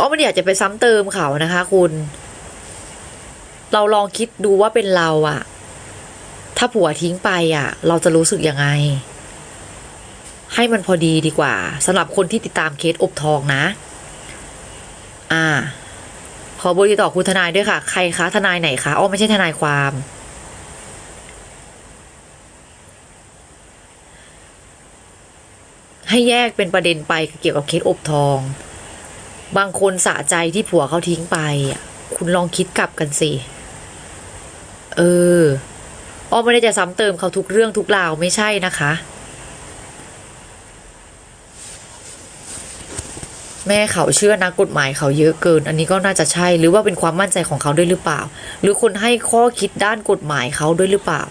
อ้อไม่อยากจะไปซ้ำเติมเขานะคะ คุณ เราลองคิดดูว่าเป็นเราอะถ้าผัวทิ้งไปอะเราจะรู้สึกยังไง ให้มันพอดีดีกว่าสำหรับคนที่ติดตามเคสอบทองนะ อ่า ขอเบอร์ติดต่อคุณทนายด้วยค่ะ ใครคะทนายไหนคะอ้อไม่ใช่ทนายความให้แยกเป็นประเด็นไปเกี่ยวกับเคสอบทอง บางคนสะใจที่ผัวเขาทิ้งไปอะคุณลองคิดกลับกันสิ เอออ้อไม่ได้จะซ้ำเติมเขาทุกเรื่องทุกราวไม่ใช่นะคะ แม่เขาเชื่อนักกฎหมายเขาเยอะเกิน อันนี้ก็น่าจะใช่หรือว่าเป็นความมั่นใจของเขาด้วยหรือเปล่า หรือคนให้ข้อคิดด้านกฎหมายเขาด้วยหรือเปล่า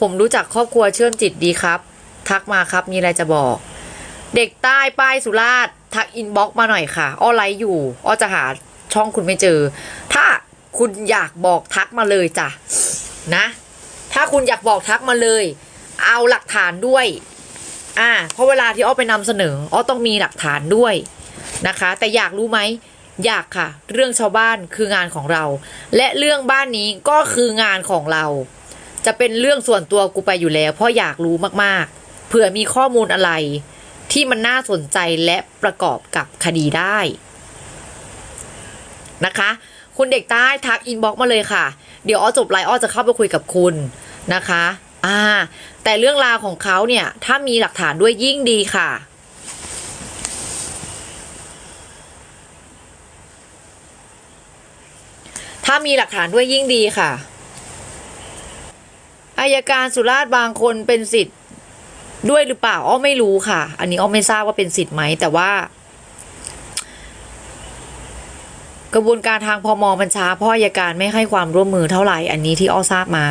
ผมรู้จักครอบครัวเชื่อมจิตดีครับ ทักมาครับมีอะไรจะบอก เด็กใต้ป้ายสุราษฎร์ทักอินบ็อกมาหน่อยค่ะอ้อไลฟ์อยู่อ้อจะหาช่องคุณไม่เจอ ถ้าคุณอยากบอกทักมาเลยจ้ะนะ ถ้าคุณอยากบอกทักมาเลย เอาหลักฐานด้วย อ่า เพราะเวลาที่อ้อไปนำเสนออ้อต้องมีหลักฐานด้วยนะคะ แต่อยากรู้ไหมอยากค่ะ เรื่องชาวบ้านคืองานของเรา และเรื่องบ้านนี้ก็คืองานของเรา จะเป็นเรื่องส่วนตัวกูไปอยู่แล้ว เพราะอยากรู้มากๆเผื่อมีข้อมูลอะไร ที่มันน่าสนใจและประกอบกับคดีได้นะคะ คุณเด็กใต้ทักอินบ็อกมาเลยค่ะ เดี๋ยวอ้อจบไลน์อ้อจะเข้าไปคุยกับคุณนะคะอ่าแต่เรื่องราวของเขาเนี่ย ถ้ามีหลักฐานด้วยยิ่งดีค่ะถ้ามีหลักฐานด้วยยิ่งดีค่ะ อายการสุราษฎร์บางคนเป็นสิทธิ์ ด้วยหรือเปล่าอ้อไม่รู้ค่ะ อันนี้อ้อไม่ทราบว่าเป็นสิทธิ์ไหมแต่ว่า กระบวนการทางพมบัญชาเพราะอายการไม่ให้ความร่วมมือเท่าไหร่ อันนี้ที่อ้อทราบมา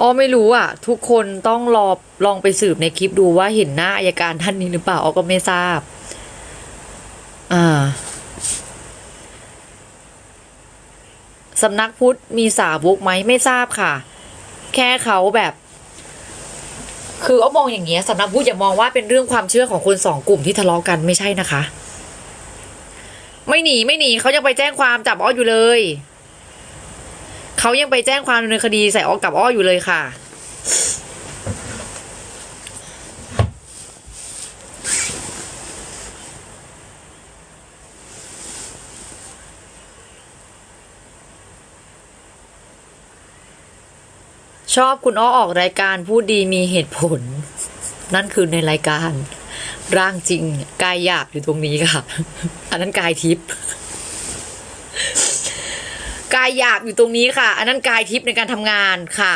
อ๋อไม่รู้อะ ทุกคนต้องรอลองไปสืบในคลิปดูว่าเห็นหน้าอายการท่านนี้หรือเปล่าอ๋อก็ไม่ทราบ อ่าสำนักพุทธมีสาวกไหมไม่ทราบค่ะ แค่เขาแบบ คืออ้อมองอย่างเงี้ยสำนักพุทธอย่ามองว่าเป็นเรื่องความเชื่อของคนสองกลุ่มที่ทะเลาะกันไม่ใช่นะคะ ไม่หนีไม่หนีเขายังไปแจ้งความจับอ้ออยู่เลย เขายังไปแจ้งความดำเนินคดีใส่อ้อกับอ้ออยู่เลยค่ะ ชอบคุณอ้อออกรายการพูดดีมีเหตุผล นั่นคือในรายการ ร่างจริงกายหยาบอยู่ตรงนี้ค่ะ อันนั้นกายทิพย์ายหยาบอยู่ตรงนี้ค่ะ อันนั้นกายทิพย์ในการทำงานค่ะ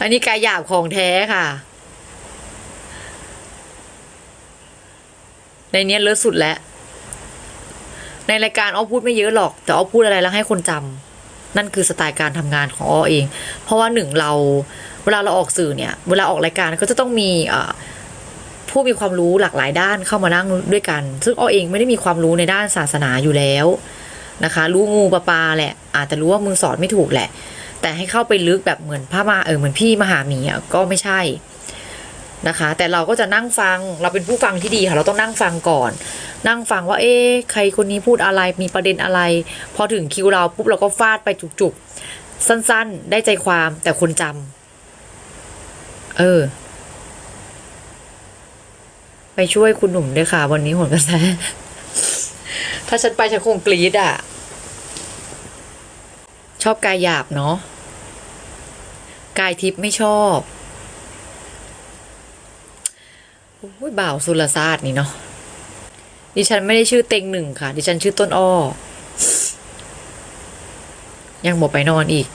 อันนี้กายหยาบของแท้ค่ะ ในเนี้ยเลิศสุดแล้ว ในรายการอ้อพูดไม่เยอะหรอก แต่อ้อพูดอะไรแล้วให้คนจำนั่นคือสไตล์การทำงานของอ้อเอง เพราะว่าหนึ่งเรา เวลาเราออกสื่อเนี่ย เวลาออกรายการก็จะต้องมีอ่อผู้มีความรู้หลากหลายด้านเข้ามานั่งด้วยกัน ซึ่งอ้อเองไม่ได้มีความรู้ในด้านศาสนาอยู่แล้ว นะคะ รู้งูปลาปลาแหละ อาจจะรู้ว่ามึงสอนไม่ถูกแหละ แต่ให้เข้าไปลึกแบบเหมือนพระมาเออเหมือนพี่มหาหมีอะก็ไม่ใช่นะคะ แต่เราก็จะนั่งฟังเราเป็นผู้ฟังที่ดีค่ะ เราต้องนั่งฟังก่อน นั่งฟังว่า เอ๊ะใครคนนี้พูดอะไรมีประเด็นอะไร พอถึงคิวเราปุ๊บเราก็ฟาดไปจุกๆ สั้นๆ ได้ใจความแต่คนจำเออ ไปช่วยคุณหนุ่มด้วยค่ะ วันนี้หนกระแสถ้าฉันไปฉันคงกรี๊ดอะ ชอบกายหยาบเนาะกายทิพย์ไม่ชอบโอ้ยบ่าวสุรศาสตร์นี่เนาะดิฉันไม่ได้ชื่อเต็งหนึ่งค่ะ ดิฉันชื่อต้นอ้อ ยังบอกไปนอนอีก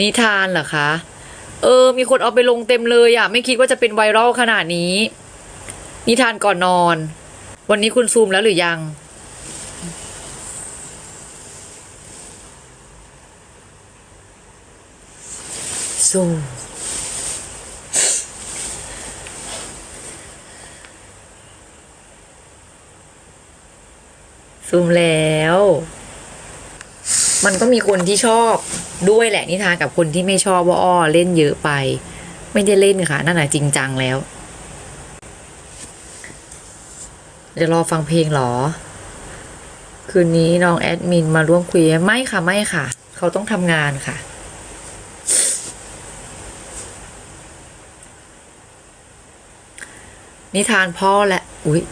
นิทานเหรอคะ เออ มีคนเอาไปลงเต็มเลยอะไม่คิดว่าจะเป็นไวรัลขนาดนี้ นิทานก่อนนอน วันนี้คุณซูมแล้วหรือยัง ซูมซูมแล้ว มันก็มีคนที่ชอบด้วยแหละนิทานกับคนที่ไม่ชอบว่าอ้อเล่นเยอะไป ไม่ได้เล่นค่ะ นั่นแหะจริงจังแล้ว จะรอฟังเพลงหรอ คืนนี้น้องแอดมินมาร่วมคุย ไม่ค่ะ ไม่ค่ะ เขาต้องทำงานค่ะ นิทานพ่อและ อุ๊ย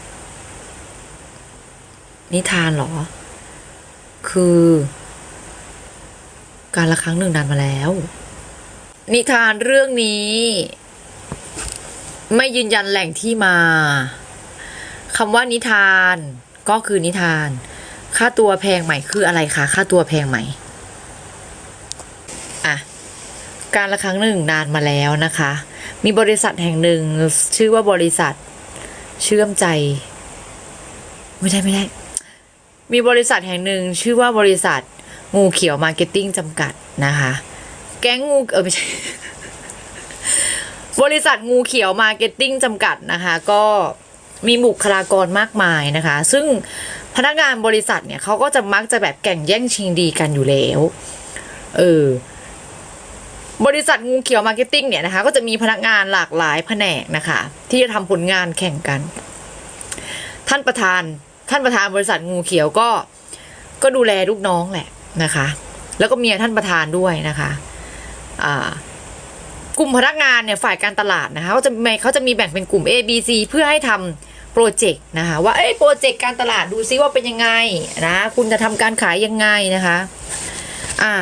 นิทานเหรอ คือ การละครั้งหนึ่งนานมาแล้ว นิทานเรื่องนี้ ไม่ยืนยันแหล่งที่มาคำว่านิทานก็คือนิทาน ค่าตัวแพงไหมคืออะไรคะค่าตัวแพงไหมอะการละครั้งหนึ่งนานมาแล้วนะคะ มีบริษัทแห่งหนึ่งชื่อว่าบริษัท เชื่อมใจ ไม่ได้ไม่ได้ มีบริษัทแห่งหนึ่งชื่อว่าบริษัทงูเขียวมาร์เก็ตติ้งจำกัดนะคะ แก๊งงูเออไม่ใช่ บริษัทงูเขียวมาร์เก็ตติ้งจำกัดนะคะ ก็มีบุคลากรมากมายนะคะ ซึ่งพนักงานบริษัทเนี่ยเขาก็จะมักจะแบบแข่งแย่งชิงดีกันอยู่แล้ว เออ บริษัทงูเขียวมาร์เก็ตติ้งเนี่ยนะคะ ก็จะมีพนักงานหลากหลายแผนกนะคะ ที่จะทำผลงานแข่งกัน ท่านประธานท่านประธานบริษัทงูเขียวก็ก็ดูแลลูกน้องแหละนะคะ แล้วก็เมียท่านประธานด้วยนะคะอ่ากลุ่มพนักงานเนี่ยฝ่ายการตลาดนะคะเขาจะมีเขาจะมีแบ่งเป็นกลุ่ม A B C เพื่อให้ทำโปรเจกต์นะคะ ว่าเอ้โปรเจกต์การตลาดดูซิว่าเป็นยังไงนะคุณจะทำการขายยังไงนะคะ อ่า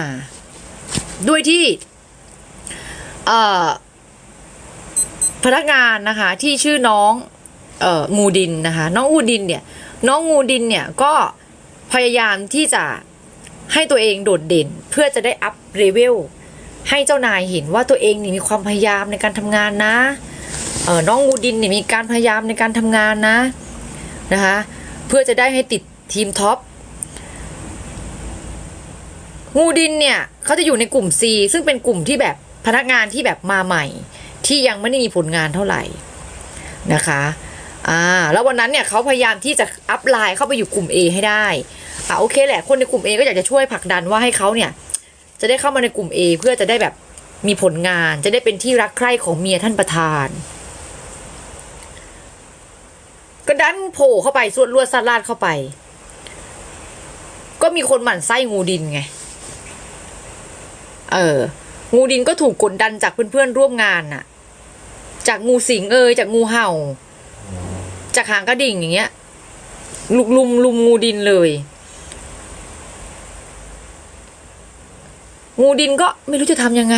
ด้วยที่ เอ่อพนักงานนะคะที่ชื่อน้องเอ่องูดินนะคะ น้องงูดินเนี่ย น้องงูดินเนี่ยก็พยายามที่จะให้ตัวเองโดดเด่น เพื่อจะได้อัพเลเวลให้เจ้านายเห็นว่าตัวเองนี่มีความพยายามในการทำงานนะเออน้องงูดินเนี่ยมีการพยายามในการทำงานนะนะคะเพื่อจะได้ให้ติดทีมท็อปงูดินเนี่ยเขาจะอยู่ในกลุ่ม C ซึ่งเป็นกลุ่มที่แบบ พนักงานที่แบบมาใหม่ ที่ยังไม่ได้มีผลงานเท่าไหร่นะคะอ่าแล้ววันนั้นเนี่ยเขาพยายามที่จะอัพไลน์เข้าไปอยู่กลุ่ม A ให้ได้อ่าโอเคแหละคนในกลุ่ม A ก็อยากจะช่วยผลักดันว่าให้เขาเนี่ยจะได้เข้ามาในกลุ่ม A เพื่อจะได้แบบมีผลงานจะได้เป็นที่รักใคร่ของเมียท่านประธาน ก็ดันโผล่เข้าไปสวดลวดซาดลาดเข้าไป ก็มีคนหมั่นไส้งูดินไง เออ งูดินก็ถูกกดดันจากเพื่อนๆร่วมงานน่ะ จากงูสิงเอยจากงูเห่า จากหางกระดิ่งอย่างเงี้ยลุมลุมลุมงูดินเลย งูดินก็ไม่รู้จะทำยังไง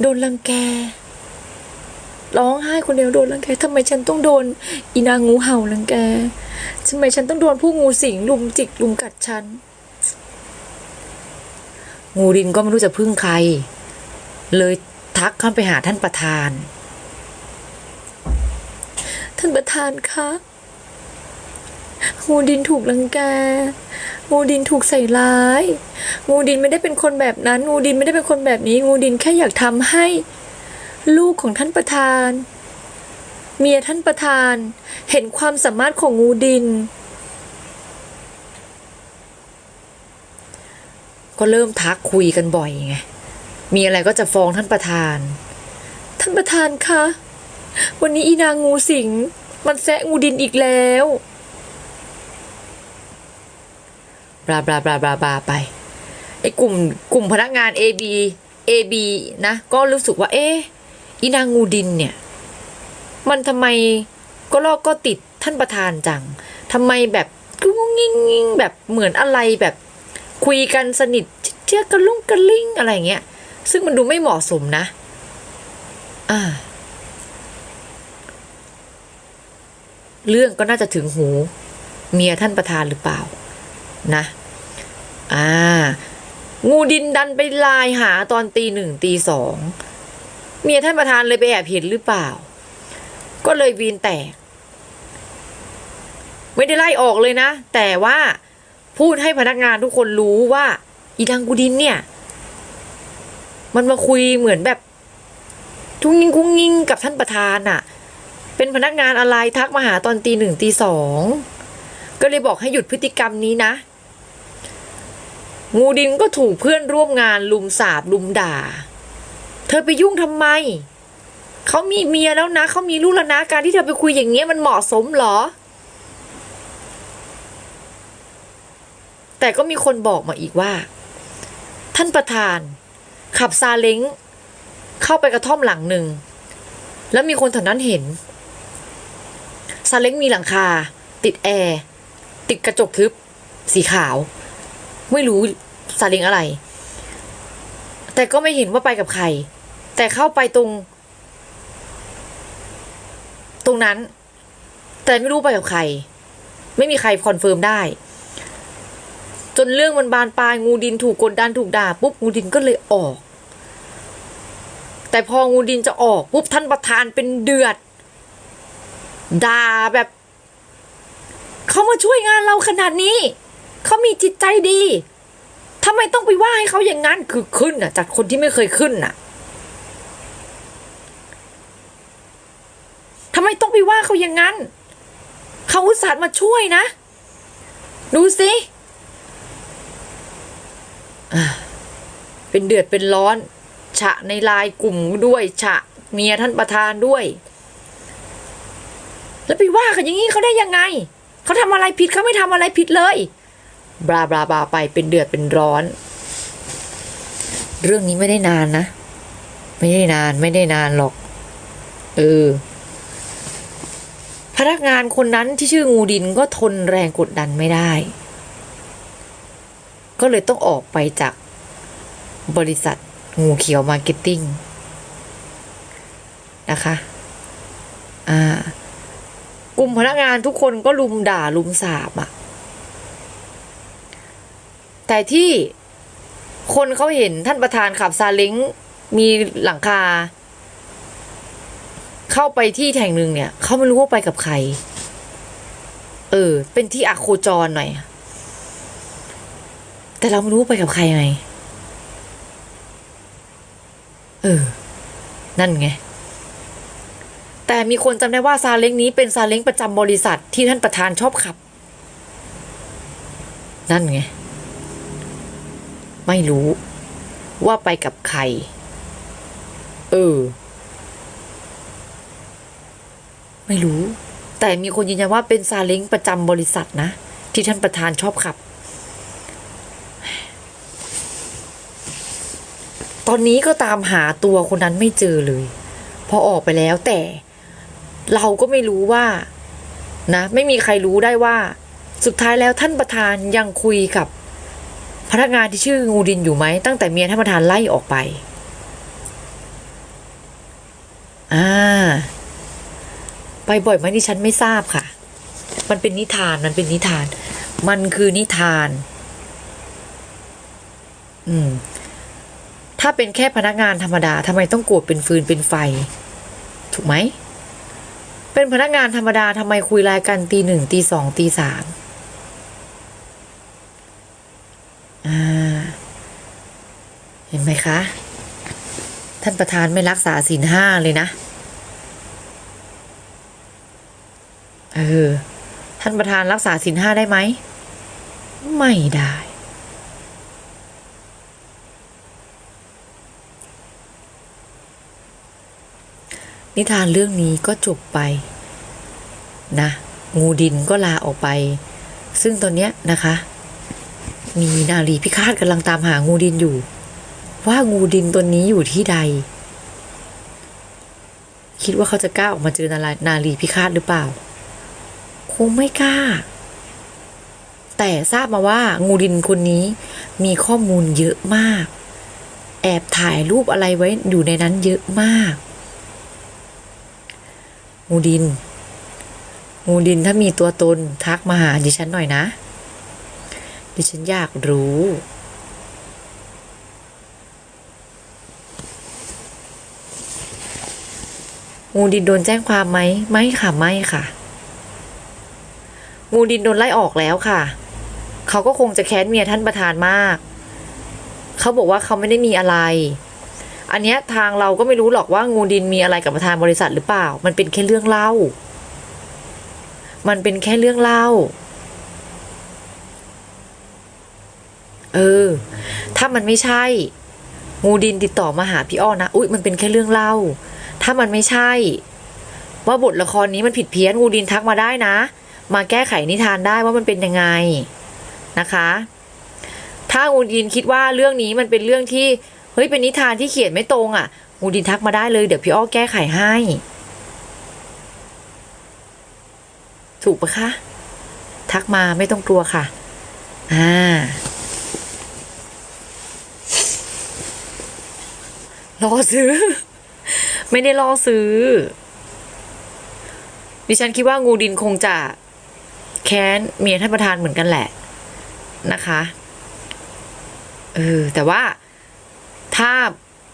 โดนรังแก ร้องไห้คนเดียวโดนรังแกทำไมฉันต้องโดน อีนางงูเห่ารังแกทำไมฉันต้องโดนผู้งูสิงลุมจิกลุมกัดฉัน งูดินก็ไม่รู้จะพึ่งใคร เลยทักเข้าไปหาท่านประธาน ท่านประธานคะงูดินถูกรังแก งูดินถูกใส่ร้าย งูดินไม่ได้เป็นคนแบบนั้น งูดินไม่ได้เป็นคนแบบนี้ งูดินแค่อยากทำให้ ลูกของท่านประธาน เมียท่านประธาน เห็นความสามารถของงูดิน ก็เริ่มทักคุยกันบ่อยไง มีอะไรก็จะฟ้องท่านประธาน ท่านประธานคะ วันนี้อีนางงูสิง มันแซะงูดินอีกแล้วบลาบลาบลาบลาบลาไป ไอ้กลุ่มกลุ่มพนักงาน A B A B นะ ก็รู้สึกว่า เอ๊ะอีนางงูดินเนี่ย มันทำไมก็ลอกก็ติดท่านประธานจังทำไมแบบกุ้งงิ่งงิ่งแบบเหมือนอะไรแบบ คุยกันสนิทเชื่อกันลุงกันลิงอะไรเงี้ย ซึ่งมันดูไม่เหมาะสมนะ อ่า เรื่องก็น่าจะถึงหู เมียท่านประธานหรือเปล่า นะ อ่า งูดินดันไปไลายหาตอนตีหนึ่งตีสอง เมียท่านประธานเลยไปแอบเห็นหรือเปล่า ก็เลยวีนแตก ไม่ได้ไล่ออกเลยนะ แต่ว่า พูดให้พนักงานทุกคนรู้ว่า อีดังกูดินเนี่ย มันมาคุยเหมือนแบบกุ้งยิงกุ้งยิงกับท่านประธานอะเป็นพนักงานอะไรทักมาหาตอนตีหนึ่งตีสองก็เลยบอกให้หยุดพฤติกรรมนี้นะ งูดินก็ถูกเพื่อนร่วมงานลุมสาบลุมด่า เธอไปยุ่งทำไม เขามีเมียแล้วนะ เขามีลูกแล้วนะ การที่เธอไปคุยอย่างเงี้ยมันเหมาะสมหรอ แต่ก็มีคนบอกมาอีกว่า ท่านประธาน ขับซาเล้งเข้าไปกระท่อมหลังหนึ่ง แล้วมีคนแถวนั้นเห็นซาเล้งมีหลังคา ติดแอร์ ติดกระจกทึบ สีขาว ไม่รู้ซาเล้งอะไร แต่ก็ไม่เห็นว่าไปกับใคร แต่เข้าไปตรง ตรงนั้น แต่ไม่รู้ไปกับใคร ไม่มีใครคอนเฟิร์มได้ จนเรื่องมันบานปลายงูดินถูกกดดันถูกด่าปุ๊บงูดินก็เลยออก แต่พองูดินจะออกปุ๊บท่านประธานเป็นเดือดด่าแบบเขามาช่วยงานเราขนาดนี้เขามีจิตใจดีทำไมต้องไปว่าให้เขาอย่างนั้นคือขึ้นอะ จากคนที่ไม่เคยขึ้นอะทำไมต้องไปว่าเขาอย่างนั้นเขาอุตส่าห์มาช่วยนะ ดูสิ เป็นเดือดเป็นร้อน ฉะในลายกลุ่มด้วยฉะเมียท่านประธานด้วย แล้วไปว่ากันอย่างนี้เขาได้ยังไง เขาทำอะไรผิดเขาไม่ทำอะไรผิดเลย บลาบลาบลาไปเป็นเดือดเป็นร้อน เรื่องนี้ไม่ได้นานนะ ไม่ได้นานไม่ได้นานหรอก เออพนักงานคนนั้นที่ชื่องูดินก็ทนแรงกดดันไม่ได้ ก็เลยต้องออกไปจากบริษัทงูเขียวมาร์เก็ตติ้งนะคะอ่ากลุ่มพนักงานทุกคนก็ลุมด่าลุมสาบอะแต่ที่คนเขาเห็นท่านประธานขับซาเล้งมีหลังคา เข้าไปที่แห่งหนึ่งเนี่ย เขาไม่รู้ว่าไปกับใคร เออ เป็นที่อะโคจรหน่อย แต่เราไม่รู้ไปกับใครไง เออ นั่นไง แต่มีคนจำได้ว่าซาเล้งนี้เป็นซาเล้งประจำบริษัทที่ท่านประธานชอบขับ นั่นไง ไม่รู้ ว่าไปกับใคร เออ ไม่รู้ แต่มีคนยืนยันว่าเป็นซาเล้งประจำบริษัทนะ ที่ท่านประธานชอบขับ อนนี้ก็ตามหาตัวคนนั้นไม่เจอเลย พอออกไปแล้วแต่เราก็ไม่รู้ว่านะไม่มีใครรู้ได้ว่า สุดท้ายแล้วท่านประธานยังคุยกับพนักงานที่ชื่องูดินอยู่ไหมตั้งแต่เมียท่านประธานไล่ออกไปอ่าไปบ่อยไหมดิฉันไม่ทราบค่ะ มันเป็นนิทานมันเป็นนิทาน มันคือนิทาน อืม ถ้าเป็นแค่พนักงานธรรมดาทำไมต้องโกรธเป็นฟืนเป็นไฟ ถูกไหม เป็นพนักงานธรรมดาทำไมคุยรายกันตีหนึ่งตีสองตีสามอ่าเห็นไหมคะ ท่านประธานไม่รักษาศีลห้าเลยนะ เออ ท่านประธานรักษาศีลห้าได้ไหม ไม่ได้ นิทานเรื่องนี้ก็จบไปนะ งูดินก็ลาออกไป ซึ่งตอนเนี้ยนะคะ มีนาลีพิฆาตกำลังตามหางูดินอยู่ ว่างูดินตัวนี้อยู่ที่ใด คิดว่าเขาจะกล้าออกมาเจอนาลนาลีพิฆาตหรือเปล่า คงไม่กล้า แต่ทราบมาว่างูดินคนนี้มีข้อมูลเยอะมาก แอบถ่ายรูปอะไรไว้อยู่ในนั้นเยอะมาก งูดิน งูดินถ้ามีตัวตนทักมาหาดิฉันหน่อยนะ ดิฉันอยากรู้ งูดินโดนแจ้งความไหม ไม่ค่ะไม่ค่ะ งูดินโดนไล่ออกแล้วค่ะ เขาก็คงจะแค้นเมียท่านประธานมาก เขาบอกว่าเขาไม่ได้มีอะไร อันเนี้ยทางเราก็ไม่รู้หรอกว่างูดินมีอะไรกับประธานบริษัทหรือเปล่า มันเป็นแค่เรื่องเล่า มันเป็นแค่เรื่องเล่า เออ ถ้ามันไม่ใช่ งูดินติดต่อมาหาพี่อ้อนะ อุ๊ย มันเป็นแค่เรื่องเล่า ถ้ามันไม่ใช่ ว่าบทละครนี้มันผิดเพี้ยน งูดินทักมาได้นะ มาแก้ไขนิทานได้ว่ามันเป็นยังไงนะคะ ถ้างูดินคิดว่าเรื่องนี้มันเป็นเรื่องที่ เฮ้ยเป็นนิทานที่เขียนไม่ตรงอะ่ะงูดินทักมาได้เลยเดี๋ยวพี่อ้อแก้ไขให้ ถูกปะคะ ทักมาไม่ต้องกลัวค่ะ อ่า รอซื้อ ไม่ได้รอซื้อ ดิฉันคิดว่างูดินคงจะ แค้นเมียท่านประธานเหมือนกันแหละ นะคะ เออ แต่ว่า ถ้า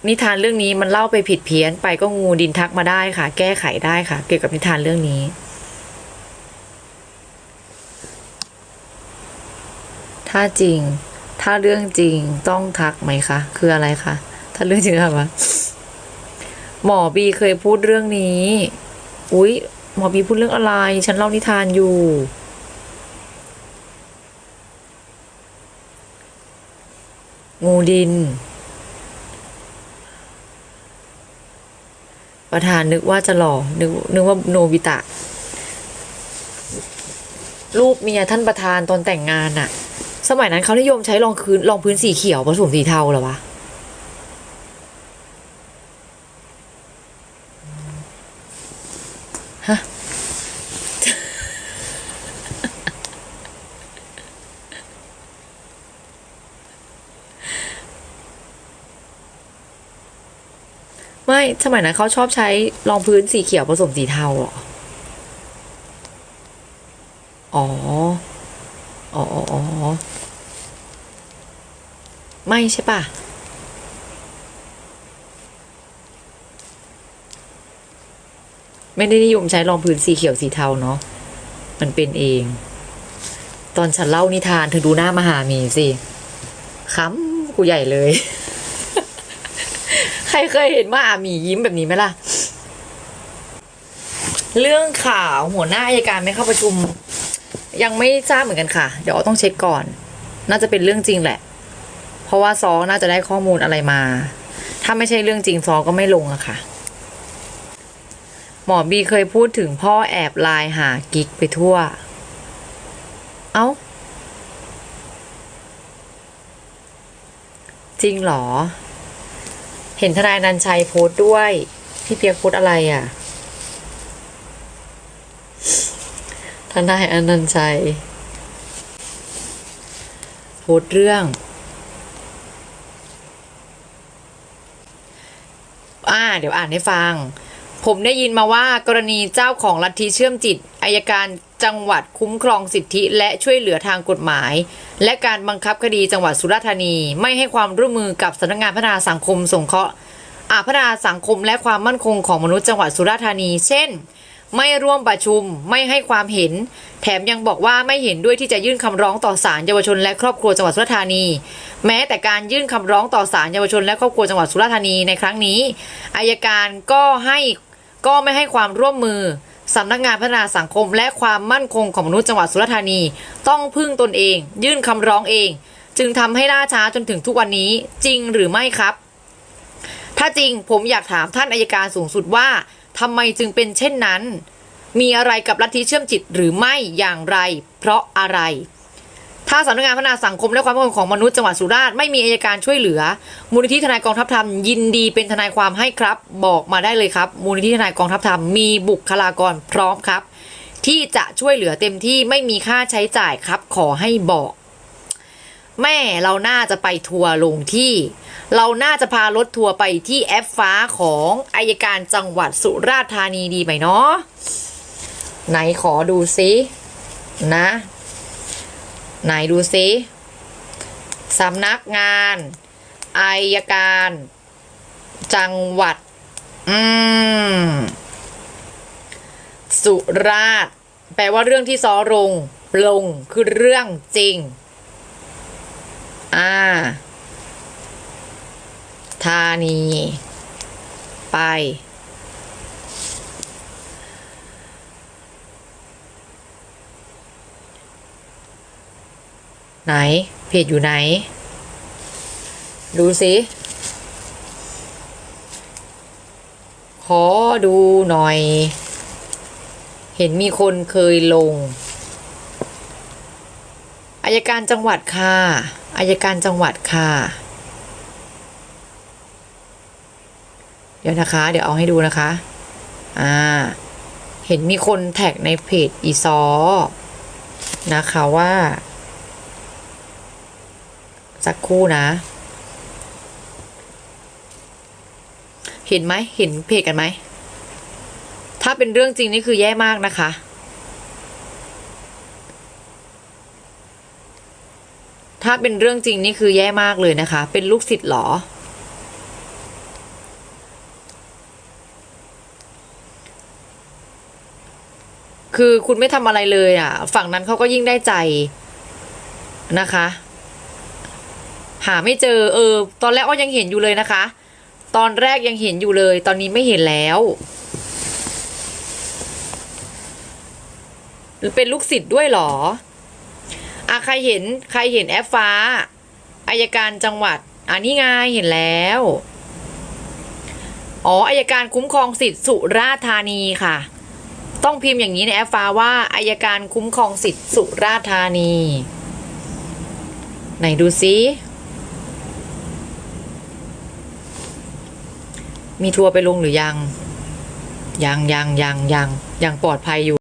นิทานเรื่องนี้มันเล่าไปผิดเพี้ยนไปก็งูดินทักมาได้ค่ะ แก้ไขได้ค่ะ เกี่ยวกับนิทานเรื่องนี้ ถ้าจริง ถ้าเรื่องจริงต้องทักไหมคะคืออะไรคะถ้าเรื่องจริงค่ะวะหมอบีเคยพูดเรื่องนี้ อุ๊ย หมอบีพูดเรื่องอะไร ฉันเล่านิทานอยู่ งูดิน ประธานนึกว่าจะหล่อนึกนึกว่าโนบิตะ รูปเมียท่านประธานตอนแต่งงานอะสมัยนั้นเขานิยมใช้รองพื้นรองพื้นสีเขียวผสมสีเทาเหรอวะ ไม่สมัยนั้นเขาชอบใช้รองพื้นสีเขียวผสมสีเทาเหรอ อ๋อ อ๋ออ๋อไม่ใช่ป่ะ ไม่ได้นิยมใช้รองพื้นสีเขียวสีเทาเนาะ มันเป็นเอง ตอนฉันเล่านิทานเธอดูหน้ามหามีสิขำกูใหญ่เลย รเคยเห็นว่าอาหมียิ้มแบบนี้ไหมล่ะ เรื่องข่าวหัวหน้าอายการไม่เข้าประชุม ยังไม่ทราบเหมือนกันค่ะ เดี๋ยวต้องเช็คก่อน น่าจะเป็นเรื่องจริงแหละ เพราะว่าซอน่าจะได้ข้อมูลอะไรมา ถ้าไม่ใช่เรื่องจริงซอก็ไม่ลงอะค่ะ หมอบีเคยพูดถึงพ่อแอบไลน์หากิ๊กไปทั่ว เอ้าจริงเหรอ เห็นทนายนันชัยโพสต์ด้วย พี่เปียกโพสต์อะไรอะทนายอนันชัยโพสต์เรื่องอ่าเดี๋ยวอ่านให้ฟัง ผมได้ยินมาว่ากรณีเจ้าของลัทธิเชื่อมจิตอายการ จังหวัดคุ้มครองสิทธิและช่วยเหลือทางกฎหมาย และการบังคับคดีจังหวัดสุราษฎร์ธานี ไม่ให้ความร่วมมือกับสำนักงานพัฒนาสังคมสงเคราะห์อาพัฒนาสังคมและความมั่นคงของมนุษย์จังหวัดสุราษฎร์ธานี เช่น ไม่ร่วมประชุมไม่ให้ความเห็น แถมยังบอกว่าไม่เห็นด้วยที่จะยื่นคำร้องต่อศาลเยาวชนและครอบครัวจังหวัดสุราษฎร์ธานี แม้แต่การยื่นคำร้องต่อศาลเยาวชนและครอบครัวจังหวัดสุราษฎร์ธานีในครั้งนี้อายการก็ให้ก็ไม่ให้ความร่วมมือ สำนักงานพัฒนาสังคมและความมั่นคงของมนุษย์จังหวัดสุราษฎร์ธานี ต้องพึ่งตนเอง ยื่นคำร้องเอง จึงทำให้ล่าช้าจนถึงทุกวันนี้จริงหรือไม่ครับ ถ้าจริงผมอยากถามท่านอายการสูงสุดว่าทำไมจึงเป็นเช่นนั้น มีอะไรกับลัทธิเชื่อมจิตหรือไม่อย่างไร เพราะอะไร ถ้าสำนักงานพัฒนาสังคมและความมั่นคงของมนุษย์จังหวัดสุราษฎร์ไม่มีอายการช่วยเหลือ มูลนิธิทนายกองทัพธรรมยินดีเป็นทนายความให้ครับ บอกมาได้เลยครับ มูลนิธิทนายกองทัพธรรมมีบุคลากรพร้อมครับ ที่จะช่วยเหลือเต็มที่ไม่มีค่าใช้จ่ายครับ ขอให้บอก แม่เราน่าจะไปทัวร์ลงที่ เราน่าจะพารถทัวร์ไปที่แอปฟ้าของอายการจังหวัดสุราษฎร์ธานีดีไหมเนาะไหนขอดูซินะ ไหนดูซิสำนักงานอายการ จังหวัด อืม สุราษฎร์แปลว่าเรื่องที่ซ้อลง ลงคือเรื่องจริง อ่า ธานี ไป ไหน เพจอยู่ไหน ดูสิ ขอดูหน่อย เห็นมีคนเคยลงอายการจังหวัดค่ะอายการจังหวัดค่ะ เดี๋ยวนะคะ เดี๋ยวเอาให้ดูนะคะ อ่า เห็นมีคนแท็กในเพจอีซอนะคะว่า สักคู่นะ เห็นไหมเห็นเพจกันไหม ถ้าเป็นเรื่องจริงนี่คือแย่มากนะคะ ถ้าเป็นเรื่องจริงนี่คือแย่มากเลยนะคะ เป็นลูกศิษย์หรอคือคุณไม่ทำอะไรเลยอะ ฝั่งนั้นเขาก็ยิ่งได้ใจนะคะ หาไม่เจอเออ ตอนแรกอ้อยังเห็นอยู่เลยนะคะ ตอนแรกยังเห็นอยู่เลย ตอนนี้ไม่เห็นแล้วหรือเป็นลูกศิษย์ด้วยหรออะใครเห็นใครเห็นแอปฟ้าอายการจังหวัดอะนี่ไงเห็นแล้ว อ๋ออายการคุ้มครองสิทธิ์สุราธานีค่ะ ต้องพิมพ์อย่างนี้ในแอปฟ้าว่าอายการคุ้มครองสิทธิ์สุราธานี ไหนดูซิ มีทัวร์ไปลงหรือยัง ยังยังยังยังยังปลอดภัยอยู่